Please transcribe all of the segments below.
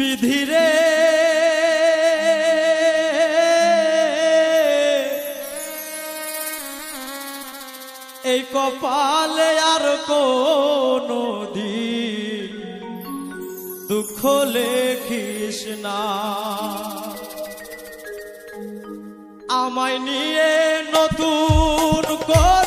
বিধিরে এই কপালে আর কোন দিন দুঃখ লেখিস না। আমায় নিয়ে নতুন কর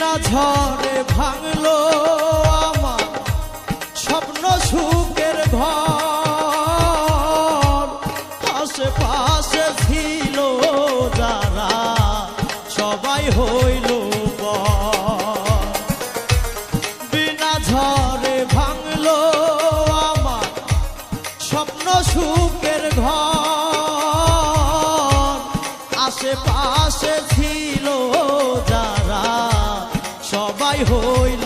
না ঝড়ে ভাঙলো আমার স্বপ্ন সুখের ঘর। আশেপাশে ছিল যারা, সবাই হইল বিনা ঝড়ে ভাঙলো আমার স্বপ্ন সুখের ঘর। আশেপাশে ছিল হইল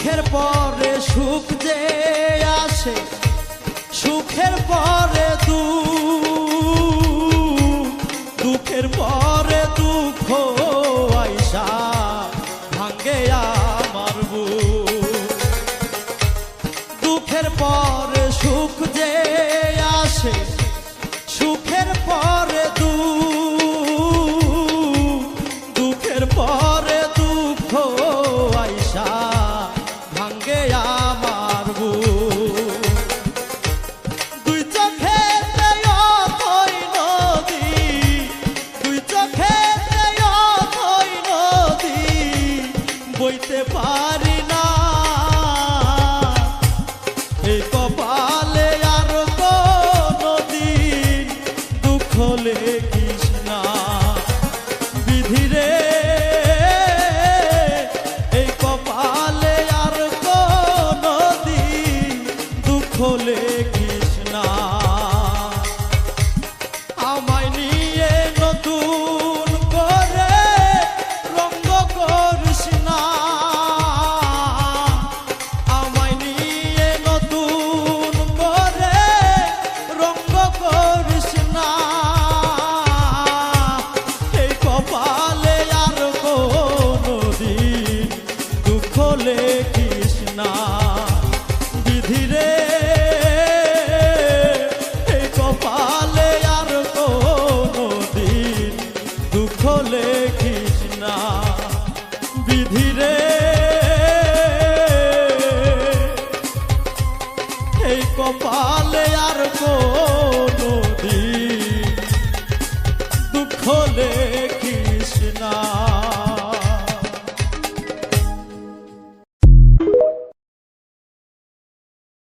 সুখের পরে সুখ যে আসে সুখের পরে দুঃখের পরে দুঃখ। কপালে আর কোনদিন দুঃখ লেগে বিধিরে এই কপালে আর কোনো দুঃখ লে